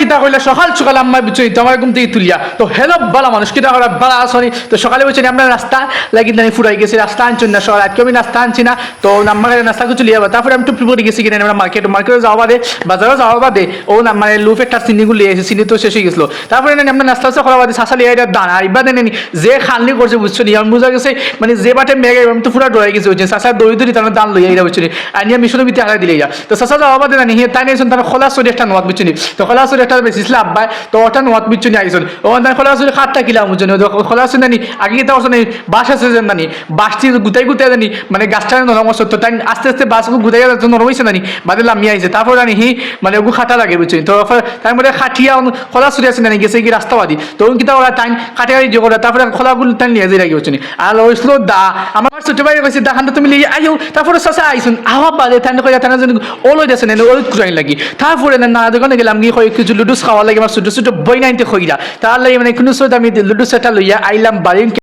কিতা কইলা, সকাল সকাল আম্মা বুঝছি তোমার ঘুম থেকে তুলিয়া। তো হেলো বালা মানুষ, কিতা করা বালা আসনি। তো সকালে বুঝছি আমরা রাস্তা লাগি জানি ফুরাই গেছি, রাস্তা আনছি না সকাল। আজকে আমি রাস্তা আনছি না, তো নাম্বার রাস্তা কিছু লিয়া তারপরে আমি টুপি পরে গেছি কিনা, আমরা মার্কেট মার্কেটে যাওয়া বাদে বাজারে যাওয়া বাদে, ও না মানে লুফ একটা চিনিগুলো লিয়ে এসে চিনি তো শেষ হয়ে গেছিল। তারপরে না আমরা নাস্তা টাস্তা করা বাদে শাসা লিয়া এটা দানা ইবা দেন যে খানলি করছে বুঝছ নি আমি বুঝা গেছে মানে যে বাটে মেঘে আমি তো পুরা ডরাই গেছি বুঝছি শাসা দৌড়ি দৌড়ি তার দান লইয়া এটা বুঝছি আনি আমি মিশনের ভিতরে হারা দিলে যা তো শাসা যাওয়া বাদে না নি তাই নিয়েছেন তার খোলা সরি একটা নোয়াত বুঝছি তো খোলা সরি একটা বেশিছিল আব্বাই তো ওটা নোয়াত বুঝছি নি আইসন। ও তার খোলা সরি খাটটা কিলাম বুঝছি খোলা নানি আগে কিতা করছে নানি বাস আছে যে নানি বাসটি গুতাই গুতাই জানি মানে গাছটা নরম করছে তাই আস্তে আস্তে বাস গুতাই যাচ্ছে নরম হয়েছে নানি বাদে লামি আইছে। তারপর জানি হি মানে ওগু খাটা লাগে বুঝছি তো তাই মানে খাটিয়া খোলা সরি আছে নানি গেছে কি রাস্তাবাদী। তো কিতা ওরা তাই খাটিয়া যে করে, তারপরে খোলাগুলো তাই নিয়ে যাই লাগে বুঝছি আর ওইসলো দা, আমার ছোট ভাই কইছে, দেখান তুমি লিয়ে আইও। তারপরে চাচা আইসুন আওয়া বাদে তাই কই তাই যেন ওলই দেছে না ওই কুরাই লাগি। তারপরে না না, দোকানে গেলাম, গিয়ে কই কিছু লুডুস খাওয়া লাগে আমার ছোট ছোট বই নাইতে খইরা তার মানে কোনো সময় আমি লুডুস এটা লইয়া আইলাম, বাড়ি